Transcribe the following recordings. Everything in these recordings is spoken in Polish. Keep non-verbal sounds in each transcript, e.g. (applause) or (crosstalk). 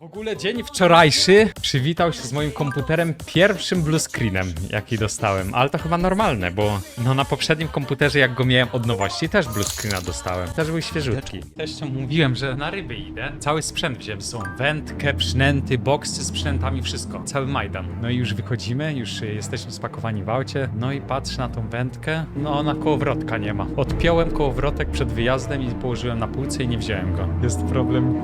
W ogóle dzień wczorajszy przywitał się z moim komputerem pierwszym blue screenem, jaki dostałem. Ale to chyba normalne, bo no na poprzednim komputerze, jak go miałem od nowości, też blue screena dostałem. Też był świeżutki. Też mówiłem, że na ryby idę. Cały sprzęt wziąłem są wędkę, przynęty, boksy z przynętami, wszystko. Cały Majdan. No i już wychodzimy, już jesteśmy spakowani w aucie. No i patrzę na tą wędkę. No ona kołowrotka nie ma. Odpiąłem kołowrotek przed wyjazdem i położyłem na półce i nie wziąłem go. Jest problem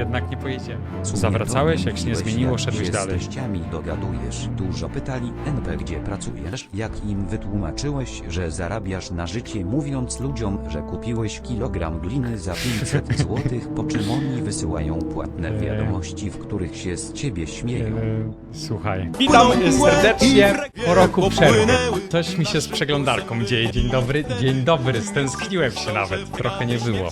jednak nie pojedziemy. Zawracałeś, jak się nie zmieniło, szedłeś się dalej. Z teściami dogadujesz. Dużo pytali NP gdzie pracujesz, jak im wytłumaczyłeś, że zarabiasz na życie mówiąc ludziom, że kupiłeś kilogram gliny za 500 (laughs) zł, po czym oni wysyłają płatne wiadomości, w których się z ciebie śmieją. Słuchaj. Witam serdecznie po roku przerwy. Coś mi się z przeglądarką dzieje. Dzień dobry, dzień dobry. Stęskniłem się nawet. Trochę nie było.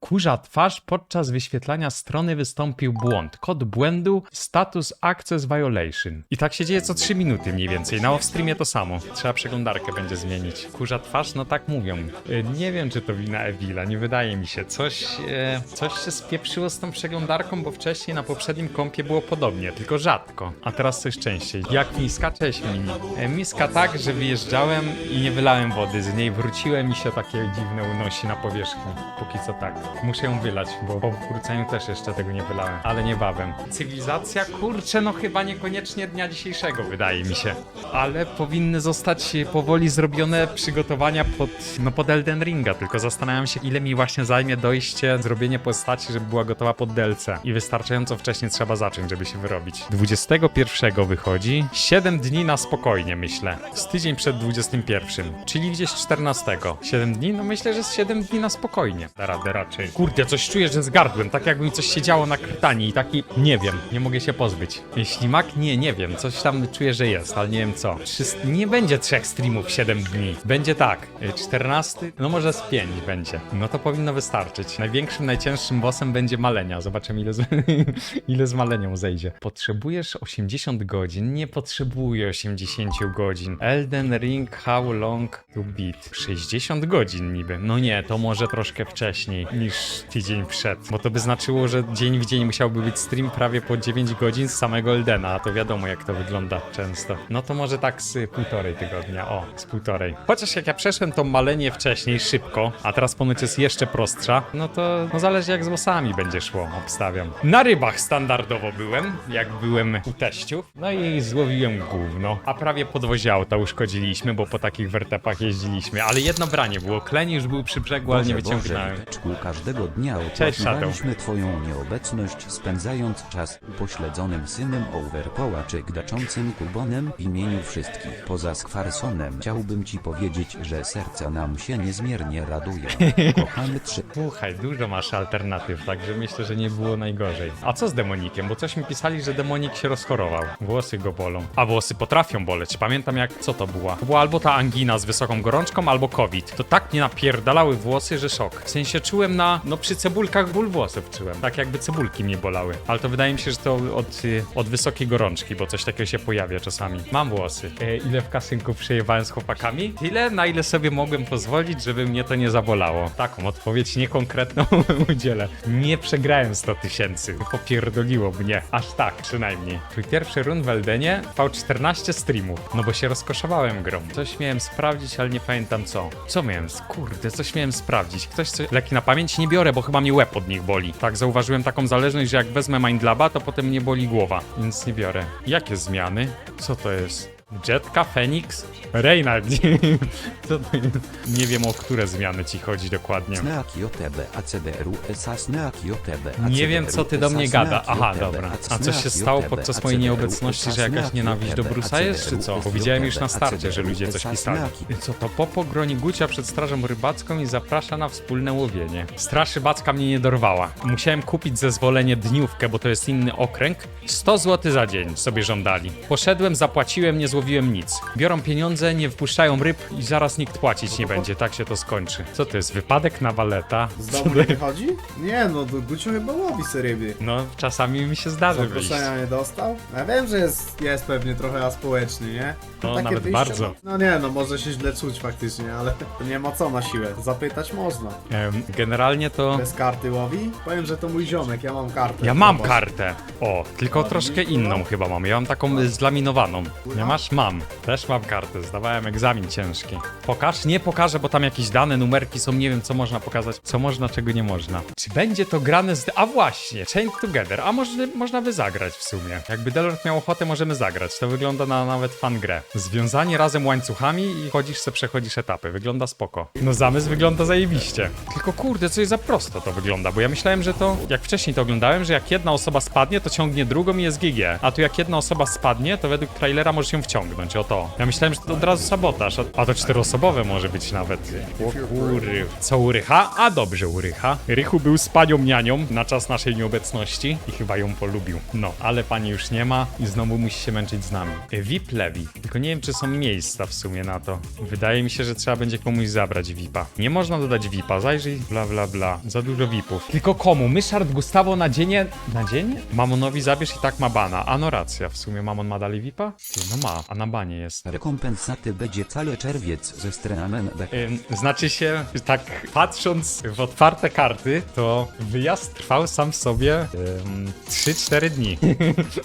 Kurza twarz podczas wyświetlania strony wystąpił błąd. Kod błędu status access violation. I tak się dzieje co 3 minuty mniej więcej. Na off-streamie to samo. Trzeba przeglądarkę będzie zmienić. Kurza twarz, no tak mówią. Y, Nie wiem, czy to wina Evila, nie wydaje mi się. Coś, e, coś się spieprzyło z tą przeglądarką, bo wcześniej na poprzednim kompie było podobnie, tylko rzadko. A teraz coś częściej. Jak miska? Cześć mini. E, Miska tak, że wyjeżdżałem i nie wylałem wody z niej. Wróciłem i się takie dziwne unosi na powierzchni. Póki co tak. Muszę ją wylać, bo po wróceniu też jeszcze tego nie wylałem. Ale niebawem. Cywilizacja? Kurczę, no chyba niekoniecznie dnia dzisiejszego, wydaje mi się. Ale powinny zostać powoli zrobione przygotowania pod, no pod Elden Ringa, tylko zastanawiam się, ile mi właśnie zajmie dojście, zrobienie postaci, żeby była gotowa pod DLC. I wystarczająco wcześnie trzeba zacząć, żeby się wyrobić. 21 wychodzi, 7 dni na spokojnie, myślę. Z tydzień przed 21, czyli gdzieś 14. 7 dni? No myślę, że z 7 dni na spokojnie. Da radę raczej. Kurde, coś czuję, że zgardłem, tak jakby mi coś się działo na krtani i taki, nie wiem, nie mogę się pozbyć. Ślimak? Nie, nie wiem, coś tam czuję, że jest, ale nie wiem co. Trzyst- Nie będzie trzech streamów 7 dni. Będzie tak, y, 14, no może z 5 będzie. No to powinno wystarczyć. Największym, najcięższym bossem będzie malenia. Zobaczymy ile z, (laughs) ile z malenią zejdzie. Potrzebujesz 80 godzin? Nie potrzebuję 80 godzin. Elden Ring, how long to beat? 60 godzin niby. No nie, to może troszkę wcześniej niż tydzień przed. Bo to by znaczyło, że dzień w dzień musiałby być stream prawie po 9 godzin z samego Eldena, a to wiadomo jak to wygląda często. No to może tak z półtorej tygodnia. O, z półtorej. Chociaż jak ja przeszłem to malenie wcześniej szybko, a teraz ponoć jest jeszcze prostsza, no to no zależy jak z łosami będzie szło, obstawiam. Na rybach standardowo byłem, jak byłem u teściów, no i złowiłem gówno, a prawie podwozie auta uszkodziliśmy, bo po takich wertepach jeździliśmy, ale jedno branie było, kleń już był przy brzegu, ale nie wyciągnąłem. Teczku, każdego dnia opłakiwaliśmy twoją nieobecność, spędzając czas upośledzonym synem Overpoła czy gdaczącym kubonem w imieniu wszystkich. Poza Skwarsonem chciałbym ci powiedzieć, że serca nam się niezmiernie radują. (laughs) Kochamy trzy. Słuchaj, dużo masz alternatyw, także myślę, że nie było najgorzej. A co z demonikiem? Bo coś mi pisali, że demonik się rozchorował. Włosy go bolą. A włosy potrafią boleć. Pamiętam jak, co to była? To była albo ta angina z wysoką gorączką, albo COVID. To tak mnie napierdalały włosy, że szok. W sensie czułem na, no przy cebulkach ból włosów czułem. Tak jakby cebulki mnie bolały. Ale to wydaje mi się, że to od, y, od wysokiej gorączki, bo coś takiego się pojawia czasami. Mam włosy. E, ile w kasynku przejewałem z chłopakami? Tyle, na ile sobie mogłem pozwolić, żeby mnie to nie zabolało. Taką odpowiedź niekonkretną (laughs) udzielę. Nie przegrałem 100 tysięcy. Popierdoliło mnie. Aż tak, przynajmniej. Twój pierwszy run w Eldenie trwał 14 streamów. No bo się rozkoszowałem grą. Coś miałem sprawdzić, ale nie pamiętam co. Co miałem? Kurde, coś miałem sprawdzić. Ktoś coś... Leki na pamięć nie biorę, bo chyba mnie łeb od nich boli. Tak, zauważyłem taką zależność, że jak wezmę Mindlaba, to potem mnie boli głowa. Więc nie biorę. Jakie zmiany? Co to jest? Jetka, Phoenix? Reynard. (laughs) Co to jest? Nie wiem o które zmiany ci chodzi dokładnie. Nie wiem, co ty do mnie gada. Aha, dobra. A coś się stało podczas mojej nieobecności, że jakaś nienawiść do Brusa jest, czy co? Bo widziałem już na starcie, że ludzie coś pisali. Co to Popo groni Gucia przed Strażą Rybacką i zaprasza na wspólne łowienie. Straż Rybacka mnie nie dorwała. Musiałem kupić zezwolenie dniówkę, bo to jest inny okręg. 100 zł za dzień sobie żądali. Poszedłem, zapłaciłem, nie złowiłem nic. Biorą pieniądze, nie wpuszczają ryb i zaraz nikt płacić nie będzie, tak się to skończy. Co to jest, wypadek na waleta? Z domu nie wychodzi? Nie no, do Gucio chyba łowi se ryby. No, czasami mi się zdarzy wyjść. Zaproszenia nie dostał? Ja wiem, że jest, jest pewnie trochę aspołeczny, nie? No, nawet wyjście- bardzo. No nie no, może się źle czuć faktycznie, ale (laughs) nie ma co na siłę. Zapytać można. Em, Generalnie to... Bez karty łowi? Powiem, że to mój ziomek, ja mam kartę. Ja mam Zobacz. kartę. O, tylko troszkę inną chyba mam. Ja mam taką y, zlaminowaną. Nie masz? Mam. Też mam kartę. Zdawałem egzamin ciężki. Pokaż? Nie pokażę, bo tam jakieś dane, numerki są. Nie wiem, co można pokazać, co można, czego nie można. Czy będzie to grane z... A właśnie, Chain Together. A może, można by zagrać w sumie. Jakby Delort miał ochotę, możemy zagrać. To wygląda na nawet fan grę. Związanie razem łańcuchami i chodzisz se, przechodzisz etapy. Wygląda spoko. No zamysł wygląda zajebiście. Tylko kurde, coś za prosto to wygląda, bo ja myślałem, że to, jak wcześniej to oglądałem, że jak jedna osoba spadnie, to ciągnie drugą i jest GG. A tu jak jedna osoba spadnie, to według trailera możesz ją wciągnąć, o to. Ja myślałem, że to od razu sabotaż, a, to czteroosobowe może być nawet. O kury. Co urycha? A dobrze urycha. Rychu był z panią nianią na czas naszej nieobecności i chyba ją polubił. No, ale pani już nie ma i znowu musi się męczyć z nami. VIP Levi. Tylko nie wiem, czy są miejsca w sumie na to. Wydaje mi się, że trzeba będzie komuś zabrać VIPa. Nie można dodać VIPa, zajrzyj, bla bla bla. Za dużo VIPów. Tylko komu? Myszard Gustawo na dzień? Na dzień? Mamonowi zabierz i tak ma bana. A no racja, w sumie Mamon ma dalej VIPa? Ty, no ma, a na banie jest. Rekompensaty będzie cały czerwiec ze Ym, Znaczy się, tak patrząc w otwarte karty, to wyjazd trwał sam w sobie ym, 3-4 dni.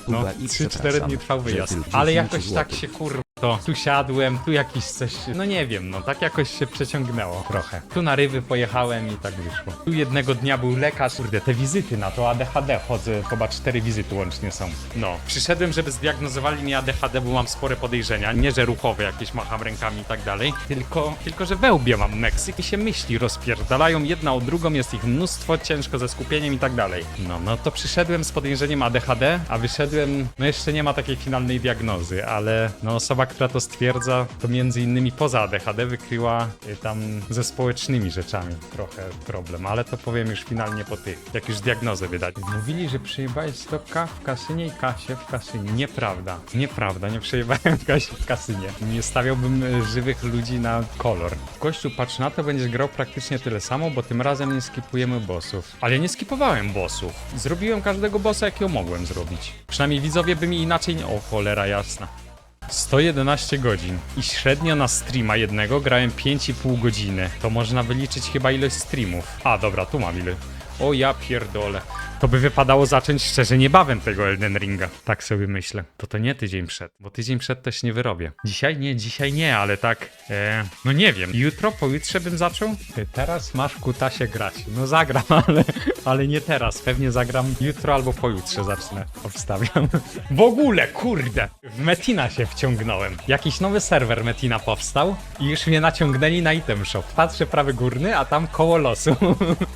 No, Kuba i (laughs) 3-4 przepraszam, dni trwał że wyjazd. tylko Ale 10 jakoś tak złotych. się kur... To tu siadłem, tu jakiś coś, no nie wiem, no tak jakoś się przeciągnęło trochę. Tu na rywy pojechałem i tak wyszło. Tu jednego dnia był lekarz, kurde, te wizyty na to ADHD, chodzę, chyba cztery wizyty łącznie są. No, przyszedłem, żeby zdiagnozowali mi ADHD, bo mam spore podejrzenia, nie że ruchowe jakieś macham rękami i tak dalej, tylko, tylko że we łbie mam Meksyk i się myśli rozpierdalają jedna o drugą, jest ich mnóstwo, ciężko ze skupieniem i tak dalej. No, no to przyszedłem z podejrzeniem ADHD, a wyszedłem, no jeszcze nie ma takiej finalnej diagnozy, ale no osoba, która to stwierdza, to między innymi poza ADHD wykryła y, tam ze społecznymi rzeczami trochę problem, ale to powiem już finalnie po tych, jak już diagnozę wydać. Mówili, że przejebałeś stoka w kasynie i kasie w kasynie. Nieprawda, nieprawda, nie przejebałem (laughs) kasie w kasynie. Nie stawiałbym y, żywych ludzi na kolor. Gościu, patrz na to, będziesz grał praktycznie tyle samo, bo tym razem nie skipujemy bossów. Ale nie skipowałem bossów. Zrobiłem każdego bossa, jakiego mogłem zrobić. Przynajmniej widzowie by mi inaczej nie... O, cholera jasna. 111 godzin i średnio na streama jednego grałem 5,5 godziny. To można wyliczyć chyba ilość streamów. A, dobra, tu mam ile. O ja pierdolę. To by wypadało zacząć szczerze niebawem tego Elden Ringa. Tak sobie myślę. To to nie tydzień przed, bo tydzień przed się nie wyrobię. Dzisiaj nie, dzisiaj nie, ale tak, e, no nie wiem. Jutro, pojutrze bym zaczął? Ty teraz masz kutasie grać. No zagram, (laughs) ale, ale nie teraz. Pewnie zagram jutro albo pojutrze zacznę. Obstawiam. W ogóle, kurde! W Metina się wciągnąłem. Jakiś nowy serwer Metina powstał i już mnie naciągnęli na item shop. Patrzę prawy górny, a tam koło losu.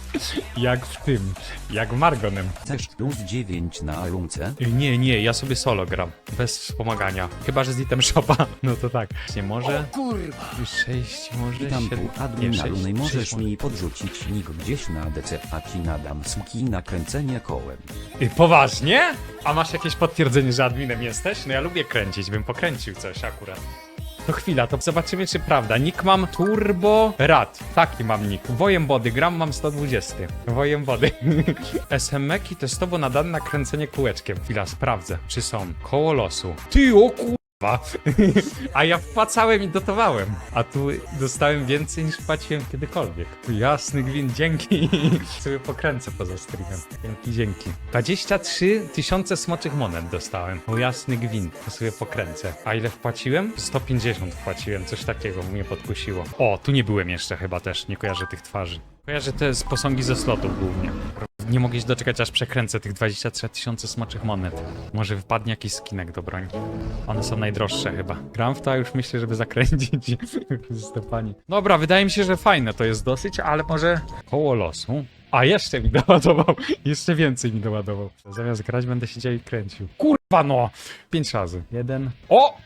(laughs) jak w tym, jak Margonem. Chcesz plus 9 na Alunce? Nie, nie, ja sobie solo gram. Bez wspomagania. Chyba, że z item shopa. (laughs) No to tak. Nie może. kurwa. 6, może Witam 7. tu admin Alunej, możesz mi podrzucić nick gdzieś na DC, a ci nadam suki na kręcenie kołem. Poważnie? A masz jakieś potwierdzenie, że adminem jesteś? No ja lubię kręcić, bym pokręcił coś akurat. To chwila, to zobaczymy czy prawda. Nick mam Turbo Rad. Taki mam nick. Wojem Body, gram mam 120. Wojem Body. (laughs) SMeki testowo nadane na kręcenie kółeczkiem. Chwila, sprawdzę, czy są. Koło losu. Ty, o A ja wpłacałem i dotowałem. A tu dostałem więcej niż płaciłem kiedykolwiek. Jasny gwint, dzięki. (laughs) Sobie pokręcę poza streamem. Dzięki, dzięki. 23 tysiące smoczych monet dostałem. O jasny gwint, to sobie pokręcę. A ile wpłaciłem? 150 wpłaciłem, coś takiego mnie podkusiło. O, tu nie byłem jeszcze chyba też, nie kojarzę tych twarzy. Kojarzę te z posągi ze slotów głównie. Nie mogę się doczekać, aż przekręcę tych 23 tysiące smoczych monet. Może wypadnie jakiś skinek do broni. One są najdroższe chyba. Gram w to, już myślę, żeby zakręcić (laughs) Stefani. Dobra, wydaje mi się, że fajne to jest dosyć, ale może koło losu. A jeszcze mi (laughs) doładował. Jeszcze więcej mi doładował. Zamiast grać będę siedział i kręcił. Kurwa no! Pięć razy. Jeden. O!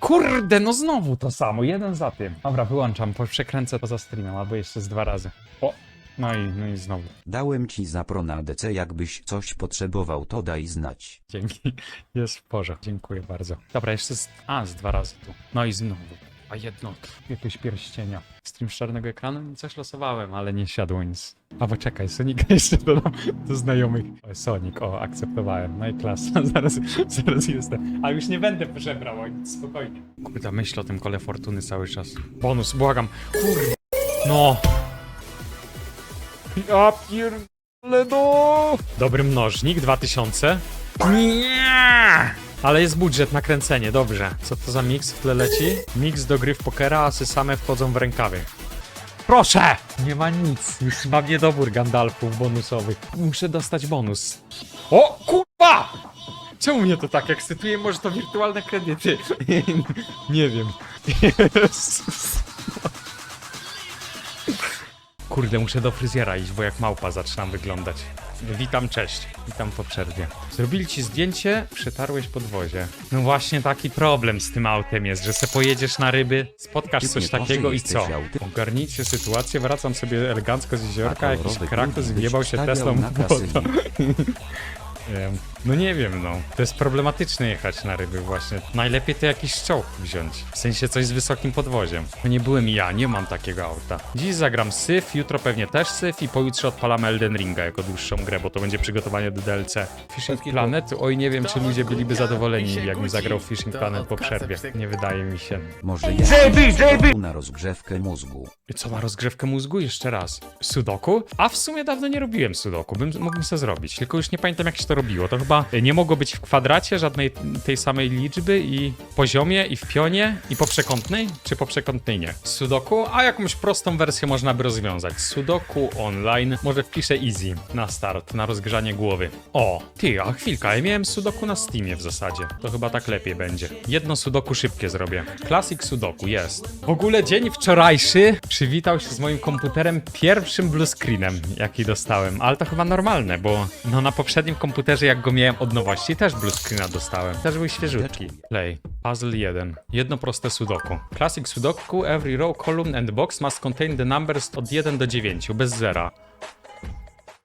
Kurde, no znowu to samo. Jeden za tym. Dobra, wyłączam. Przekręcę poza streamem, albo jeszcze z dwa razy. O! No i, no i znowu. Dałem ci zapro na jakbyś coś potrzebował to daj znać. Dzięki. (laughs) Jest w porządku. Dziękuję bardzo. Dobra, jeszcze z... A, z dwa razy tu. No i znowu. A jedno. Jakieś pierścienia. Stream z czarnego ekranu? Coś losowałem, ale nie siadło nic. A bo czekaj, Sonika (laughs) jeszcze dodam do znajomych. O, Sonic, o, akceptowałem. No i klasa, (laughs) zaraz, zaraz jestem. Ale już nie będę żebrał, o nic, spokojnie. Kurde, myślę o tym kole fortuny cały czas. Bonus, błagam. Kurde. No. Ja pierdolę, no. Dobry mnożnik, 2000. Nie! Ale jest budżet na kręcenie, dobrze. Co to za miks w tle leci? Miks do gry w pokera, asy same wchodzą w rękawie. Proszę! Nie ma nic. Już mam niedobór Gandalfów bonusowych. Muszę dostać bonus. O, kurwa! Czemu mnie to tak ekscytuje? Może to wirtualne kredyty? (laughs) Nie wiem. Jezus. Kurde, muszę do fryzjera iść, bo jak małpa zaczynam wyglądać. Witam, cześć. Witam po przerwie. Zrobili ci zdjęcie, przetarłeś podwozie. No właśnie taki problem z tym autem jest, że se pojedziesz na ryby, spotkasz coś takiego i co? Ogarnijcie sytuację, wracam sobie elegancko z jeziorka, jakiś krakus wjebał się Teslą w błoto. (laughs) Em, No nie wiem, no. To jest problematyczne jechać na ryby właśnie. Najlepiej to jakiś czołg wziąć. W sensie coś z wysokim podwoziem. To nie byłem ja, nie mam takiego auta. Dziś zagram Syf, jutro pewnie też Syf i pojutrze odpalamy Elden Ringa jako dłuższą grę, bo to będzie przygotowanie do DLC. Fishing Planet? Oj, nie wiem, czy ludzie byliby zadowoleni, jakbym zagrał Fishing Planet po przerwie. Nie wydaje mi się. Może ja na rozgrzewkę mózgu. Co ma rozgrzewkę mózgu? Jeszcze raz. Sudoku? A w sumie dawno nie robiłem sudoku. Bym, mógłbym sobie zrobić. Tylko już nie pamiętam jak się to robiło. To chyba nie mogło być w kwadracie żadnej tej samej liczby i poziomie, i w pionie, i po przekątnej? Czy po przekątnej nie? Sudoku? A jakąś prostą wersję można by rozwiązać. Sudoku online. Może wpiszę easy na start, na rozgrzanie głowy. O, ty, a chwilka, ja miałem sudoku na Steamie w zasadzie. To chyba tak lepiej będzie. Jedno sudoku szybkie zrobię. Classic sudoku, jest. W ogóle dzień wczorajszy przywitał się z moim komputerem pierwszym blue screenem, jaki dostałem. Ale to chyba normalne, bo no na poprzednim komputerze, jak go miałem od nowości, też blue screena dostałem. Też był świeżutki. Play. Puzzle 1. Jedno proste sudoku. Classic sudoku, every row, column and box must contain the numbers od 1 do 9, bez zera.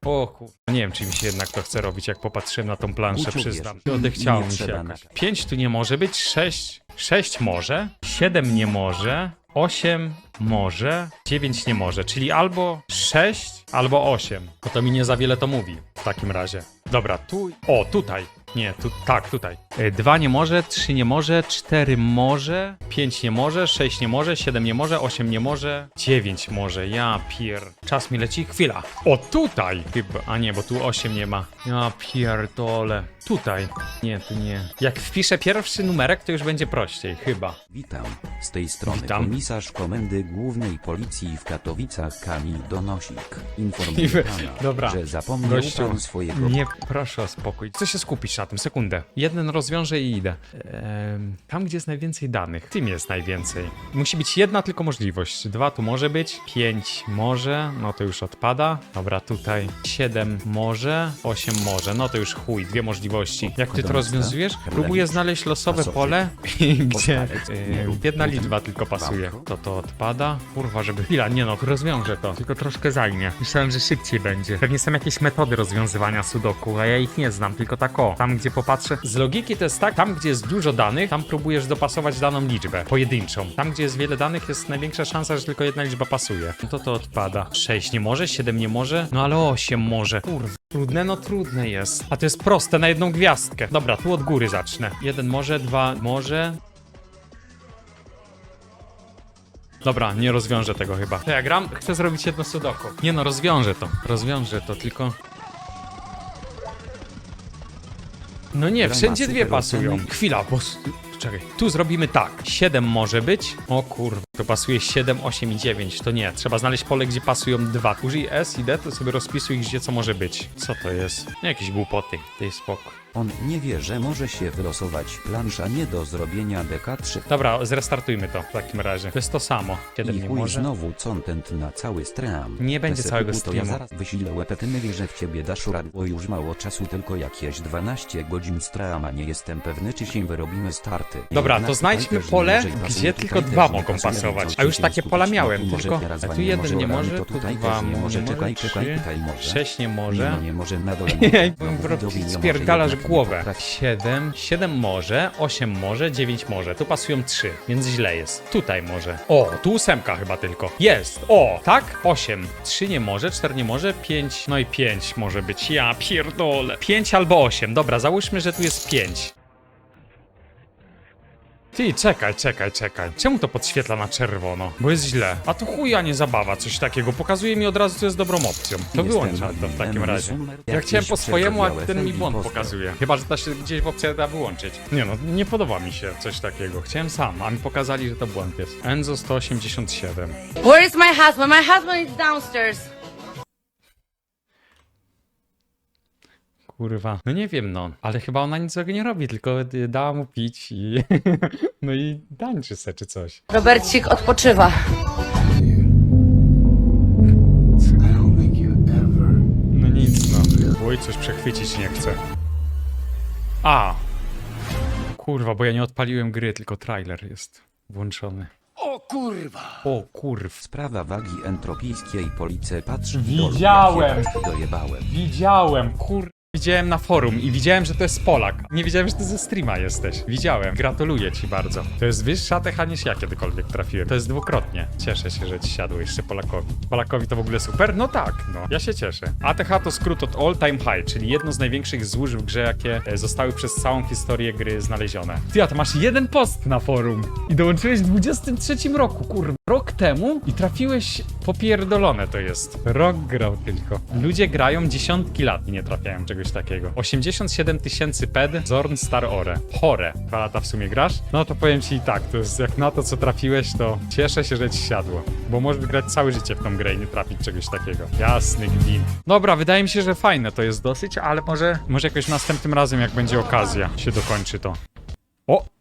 O kur... Nie wiem, czy mi się jednak to chce robić, jak popatrzyłem na tą planszę, przyznam. wiesz. Odechciało Nie mi się trzeba jakoś. na- 5 tu nie może być, 6... 6 może, 7 nie może, 8 może, 9 nie może, czyli albo 6, albo 8. No to mi nie za wiele to mówi w takim razie. Dobra, tu... O, tutaj. Nie, tu, tak, tutaj. 2 nie może, 3 nie może, 4 może, 5 nie może, 6 nie może, 7 nie może, 8 nie może, 9 może. Ja pier... Czas mi leci. Chwila. O, tutaj! Chyba. A nie, bo tu 8 nie ma. Ja pierdolę. Tutaj. Nie, tu nie. Jak wpiszę pierwszy numerek, to już będzie prościej. Chyba. Witam. Z tej strony Witam. komisarz Komendy Głównej Policji w Katowicach Kamil Donosik. (laughs) Informuję pana, Dobra. że zapomniał Gościu, pan swojego Nie, proszę o spokój. Chcę się skupić na tym, sekundę. Jeden rozwiążę i idę. Ehm, tam, gdzie jest najwięcej danych, tym jest najwięcej. Musi być jedna tylko możliwość. Dwa tu może być, pięć może, no to już odpada. Dobra, tutaj siedem może, osiem może, no to już chuj, dwie możliwości. Jak ty to rozwiązujesz? Próbuję znaleźć losowe pole, (laughs) gdzie jedna liczba tylko pasuje. To to odpada. Kurwa, żeby... Chwila, nie no, rozwiążę to. Tylko troszkę zajmie. Myślałem, że szybciej będzie. Pewnie są jakieś metody rozwiązywania sudoku, a ja ich nie znam, tylko tak o. Tam, gdzie popatrzę... Z logiki to jest tak, tam, gdzie jest dużo danych, tam próbujesz dopasować daną liczbę, pojedynczą. Tam, gdzie jest wiele danych, jest największa szansa, że tylko jedna liczba pasuje. No to to odpada. 6 nie może, 7 nie może, no ale 8 może. Kurwa. Trudne, no trudne jest. A to jest proste na jedną gwiazdkę. Dobra, tu od góry zacznę. Jeden może, dwa może, Dobra, nie rozwiążę tego chyba. To ja gram, chcę zrobić jedno sudoku. Nie no, rozwiążę to. Rozwiążę to, tylko... No nie, wszędzie dwie pasują. Chwila, bo... Czekaj, tu zrobimy tak. 7 może być. O kurwa, to pasuje 7, 8 i 9. To nie, trzeba znaleźć pole, gdzie pasują dwa. Użyj S i D, to sobie rozpisuj, gdzie co może być. Co to jest? Jakieś głupoty. Daj spokój. On nie wie, że może się wylosować plansza nie do zrobienia DK3. Dobra, zrestartujmy to w takim razie. To jest to samo. 7 I nie chuj może. znowu content na cały stream. Nie będzie Te całego to ja streamu. zaraz wyślę łepetyny, wierzę w ciebie dasz radę, bo już mało czasu, tylko jakieś 12 godzin streama, nie jestem pewny, czy się wyrobimy starty. Dobra, Jednak to znajdźmy tutaj też pole, pasuje, gdzie tutaj tylko też dwa nie mogą pasuje, pasować. A już takie pola miałem, tylko a tu jeden nie może, tu tutaj dwa też nie może, nie czekaj, może, czekaj, trzy, czekaj, może. sześć nie Nie, może. no nie może na dole. Ej, No, bro, nie może spierdalasz jednak głowę. potrafi. 7, 7 może, 8 może, 9 może. Tu pasują 3, więc źle jest. Tutaj może. O, tu ósemka chyba tylko. Jest. O, tak? 8. 3 nie może, 4 nie może, 5. No i 5 może być. Ja pierdolę. 5 albo 8. Dobra, załóżmy, że tu jest 5. Ty, czekaj, czekaj, czekaj. Czemu to podświetla na czerwono? Bo jest źle. A to chuja nie zabawa, coś takiego. Pokazuje mi od razu, co jest dobrą opcją. To wyłączam to w takim razie. Ja chciałem po swojemu, a ten mi błąd pokazuje. Chyba, że da się gdzieś w opcjach da wyłączyć. Nie no, nie podoba mi się coś takiego. Chciałem sam, a mi pokazali, że to błąd jest. Enzo 187. Where is my husband? My husband is downstairs. Kurwa. No nie wiem, no. Ale chyba ona nic złego nie robi, tylko y, dała mu pić i... (laughs) no i tańczy se czy coś. Robercik odpoczywa. No nic, no. Oj, coś przechwycić nie chcę. A! Kurwa, bo ja nie odpaliłem gry, tylko trailer jest włączony. O kurwa! O kurw. Sprawa wagi entropijskiej police patrzy Widziałem. Dojebałem. Widziałem, kur... Widziałem na forum i widziałem, że to jest Polak. Nie wiedziałem, że ty ze streama jesteś. Widziałem. Gratuluję ci bardzo. To jest wyższa techa niż ja kiedykolwiek trafiłem. To jest dwukrotnie. Cieszę się, że ci siadło jeszcze Polakowi. Polakowi to w ogóle super? No tak, no. Ja się cieszę. ATH to skrót od All Time High, czyli jedno z największych złóż w grze, jakie e, zostały przez całą historię gry znalezione. Ty, a to masz jeden post na forum i dołączyłeś w 23 roku, kurwa. Rok temu i trafiłeś popierdolone to jest. Rok grał tylko. Ludzie grają dziesiątki lat i nie trafiają czegoś takiego. 87 tysięcy ped, Zorn Star Ore. Chore. Dwa lata w sumie grasz? No to powiem ci i tak, to jest jak na to co trafiłeś, to cieszę się, że ci siadło. Bo możesz grać całe życie w tą grę i nie trafić czegoś takiego. Jasny gwint. Dobra, wydaje mi się, że fajne to jest dosyć, ale może, może jakoś następnym razem, jak będzie okazja, się dokończy to. O!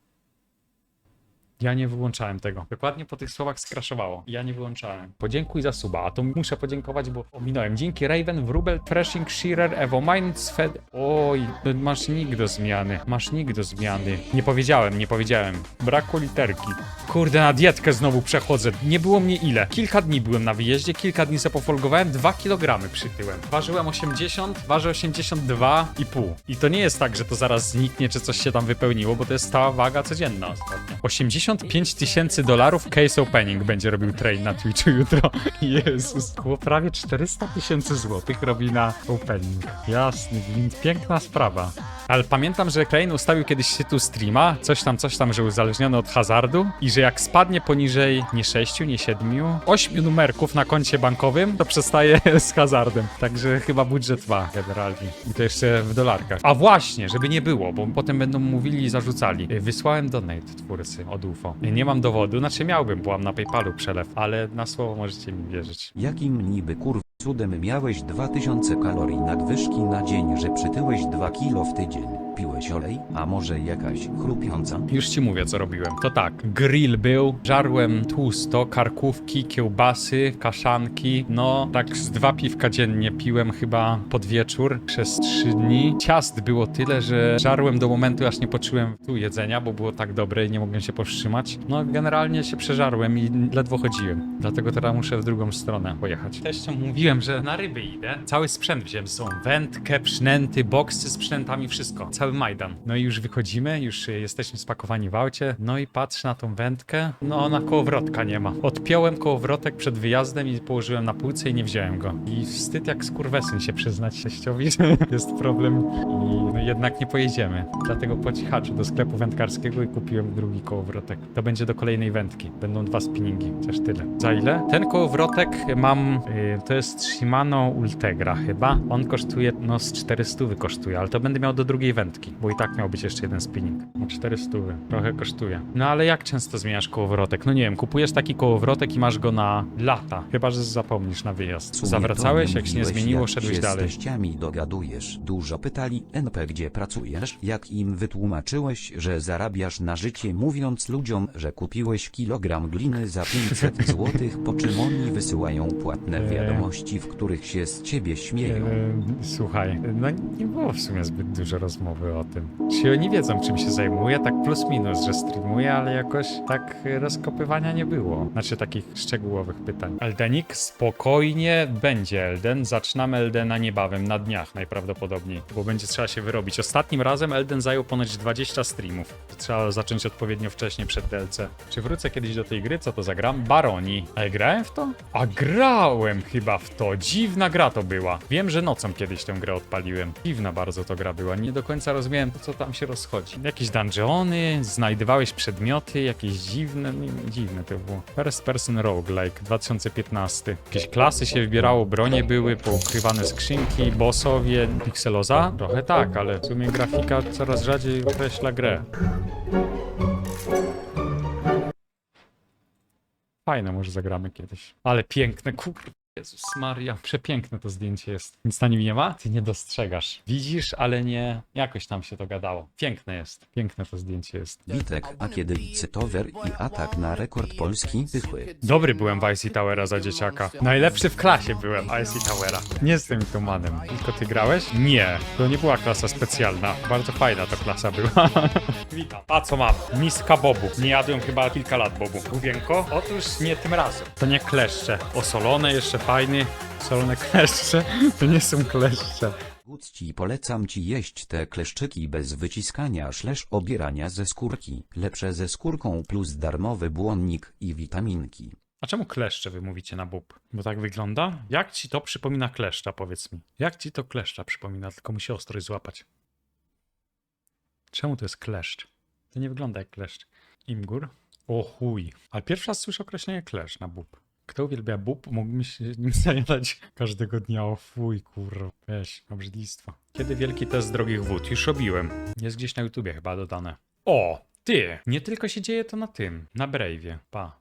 Ja nie wyłączałem tego. Dokładnie po tych słowach skraszowało. Ja nie wyłączałem. Podziękuj za suba, a to muszę podziękować, bo ominąłem. Dzięki Raven, Wrubel, Threshing, Shearer, Evo Mind, Fed... Oj, masz nick do zmiany. Masz nick do zmiany. Nie powiedziałem, nie powiedziałem. Brakło literki. Kurde, na dietkę znowu przechodzę. Nie było mnie ile. Kilka dni byłem na wyjeździe, kilka dni sobie pofolgowałem, 2 kg przytyłem. Ważyłem 80, ważę 82,5. I to nie jest tak, że to zaraz zniknie, czy coś się tam wypełniło, bo to jest stała waga codzienna ostatnio. 85 tysięcy dolarów case opening będzie robił train na Twitchu jutro. (laughs) Jezus, było prawie 400 tysięcy złotych robi na opening. Jasny piękna sprawa. Ale pamiętam, że Crane ustawił kiedyś tytuł streama, coś tam, coś tam, że uzależniony od hazardu i że jak spadnie poniżej nie 6, nie 7, 8 numerków na koncie bankowym, to przestaje (laughs) z hazardem. Także chyba budżet ma generalnie. I to jeszcze w dolarkach. A właśnie, żeby nie było, bo potem będą mówili i zarzucali. Wysłałem donate twórcy od UFO. Nie mam dowodu, znaczy miałbym, byłam na PayPalu przelew, ale na słowo możecie mi wierzyć. Jakim niby kurw cudem miałeś 2000 kalorii nadwyżki na dzień, że przytyłeś 2 kilo w tydzień? Piłeś olej? A może jakaś chrupiąca? Już ci mówię, co robiłem. To tak, grill był, żarłem tłusto, karkówki, kiełbasy, kaszanki, no tak z dwa piwka dziennie piłem chyba pod wieczór przez trzy dni. Ciast było tyle, że żarłem do momentu, aż nie poczułem tu jedzenia, bo było tak dobre i nie mogłem się powstrzymać. No generalnie się przeżarłem i ledwo chodziłem. Dlatego teraz muszę w drugą stronę pojechać. Teściom mówiłem, że na ryby idę. Cały sprzęt wziąłem z sobą. Wędkę, przynęty, boksy z przynętami, wszystko. Cały Majdan. No i już wychodzimy, już jesteśmy spakowani w aucie. No i patrzę na tą wędkę. No ona kołowrotka nie ma. Odpiąłem kołowrotek przed wyjazdem i położyłem na półce i nie wziąłem go. I wstyd jak skurwesyn się przyznać teściowi, (laughs) że jest problem i no jednak nie pojedziemy. Dlatego po cichaczu do sklepu wędkarskiego i kupiłem drugi kołowrotek. To będzie do kolejnej wędki. Będą dwa spinningi, chociaż tyle. Za ile? Ten kołowrotek mam, y, to jest Shimano Ultegra chyba. On kosztuje, no z 400 kosztuje, ale to będę miał do drugiej wędki, bo i tak miał być jeszcze jeden spinning. No 400, trochę kosztuje. No ale jak często zmieniasz kołowrotek? No nie wiem, kupujesz taki kołowrotek i masz go na lata. Chyba, że zapomnisz na wyjazd. Zawracałeś, to jak się nie mówiłeś, zmieniło, jak szedłeś się dalej. z teściami dogadujesz. Dużo pytali NP gdzie pracujesz, jak im wytłumaczyłeś, że zarabiasz na życie mówiąc ludziom, że kupiłeś kilogram gliny za 500 (laughs) złotych, po czym oni wysyłają płatne Eee. wiadomości, w których się z ciebie śmieją. Eee, Słuchaj, no nie było w sumie zbyt dużo rozmowy o tym. Czy oni wiedzą, czym się zajmuję? Tak plus minus, że streamuję, ale jakoś tak rozkopywania nie było. Znaczy takich szczegółowych pytań. Eldenik, spokojnie będzie Elden. Zaczynamy Eldena niebawem, na dniach najprawdopodobniej, bo będzie trzeba się wyrobić. Ostatnim razem Elden zajął ponoć 20 streamów. Trzeba zacząć odpowiednio wcześnie przed DLC. Czy wrócę kiedyś do tej gry? Co to zagram? Baroni. A ja grałem w to? A grałem chyba w to. Dziwna gra to była. Wiem, że nocą kiedyś tę grę odpaliłem. Dziwna bardzo to gra była. Nie do końca rozumiałem to, co tam się rozchodzi. Jakieś dungeony, znajdowałeś przedmioty, jakieś dziwne, nie, dziwne to było. First Person Roguelike 2015. Jakieś klasy się wybierało, bronie były, poukrywane skrzynki, bossowie, pikseloza? Trochę tak, ale w sumie grafika coraz rzadziej określa grę. Fajne, może zagramy kiedyś. Ale piękne, kurde. Jezus Maria, przepiękne to zdjęcie jest. Nic na nim nie ma? Ty nie dostrzegasz. Widzisz, ale nie... Jakoś tam się to gadało. Piękne jest. Piękne to zdjęcie jest. Witek, a kiedy Licytower i atak na rekord polski wychły. Dobry byłem w IC Towera za dzieciaka. Najlepszy w klasie byłem IC Towera. Nie z tym tumanem. Tylko ty grałeś? Nie. To nie była klasa specjalna. Bardzo fajna ta klasa była. (laughs) Witam. A co mam? Miska bobu. Nie jadłem chyba kilka lat bobu. Główienko? Otóż nie tym razem. To nie kleszcze. Osolone, jeszcze fajny. Solone kleszcze? To nie są kleszcze. Gucci polecam ci jeść te kleszczyki bez wyciskania szlesz obierania ze skórki. Lepsze ze skórką plus darmowy błonnik i witaminki. A czemu kleszcze wy mówicie na bób? Bo tak wygląda? Jak ci to przypomina kleszcza, powiedz mi? Jak ci to kleszcza przypomina? Tylko musi ostrość złapać. Czemu to jest kleszcz? To nie wygląda jak kleszcz. Imgur? O chuj. Ale pierwszy raz słyszę określenie kleszcz na bób. Kto uwielbia bób, mógłby się nim (laughs) zajadać każdego dnia. O fuj, kurwa. Weź, obrzydlistwo. Kiedy wielki test drogich wód? Już robiłem. Jest gdzieś na YouTubie chyba dodane. O, ty! Nie tylko się dzieje to na tym, na Brave'ie. Pa.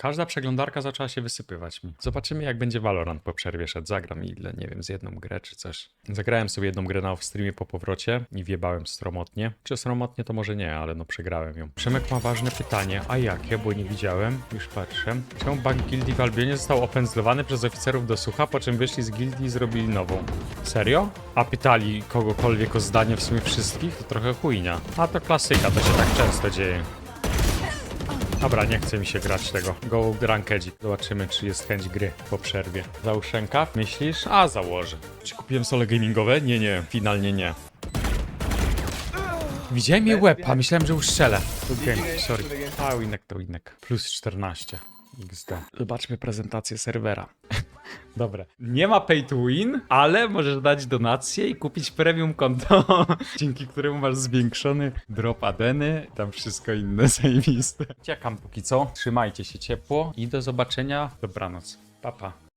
Każda przeglądarka zaczęła się wysypywać mi. Zobaczymy, jak będzie Valorant po przerwie szedł. Zagram ile, nie wiem, z jedną grę czy coś. Zagrałem sobie jedną grę na off-streamie po powrocie i wjebałem stromotnie. Czy stromotnie to może nie, ale no przegrałem ją. Przemek ma ważne pytanie, a jakie, bo nie widziałem. Już patrzę. Czemu bank gildii w Albionie został opędzlowany przez oficerów do sucha, po czym wyszli z gildii i zrobili nową? Serio? A pytali kogokolwiek o zdanie w sumie wszystkich? To trochę chujnia. A to klasyka, to się tak często dzieje. Dobra, nie chce mi się grać tego. Go rankedzik. Zobaczymy, czy jest chęć gry po przerwie. Załóż myślisz? A, założę. Czy kupiłem sole gamingowe? Nie, nie. Finalnie nie. Widziałem jej łeb, a myślałem, że ustrzelę. Good game, sorry. A, winek to winek. Plus 14. XD. Zobaczmy prezentację serwera. (laughs) Dobra. Nie ma pay to win, ale możesz dać donację i kupić premium konto, (laughs) dzięki któremu masz zwiększony drop adeny, tam wszystko inne (laughs) zajebiste. Ciekam póki co. Trzymajcie się ciepło i do zobaczenia. Dobranoc. Pa, pa.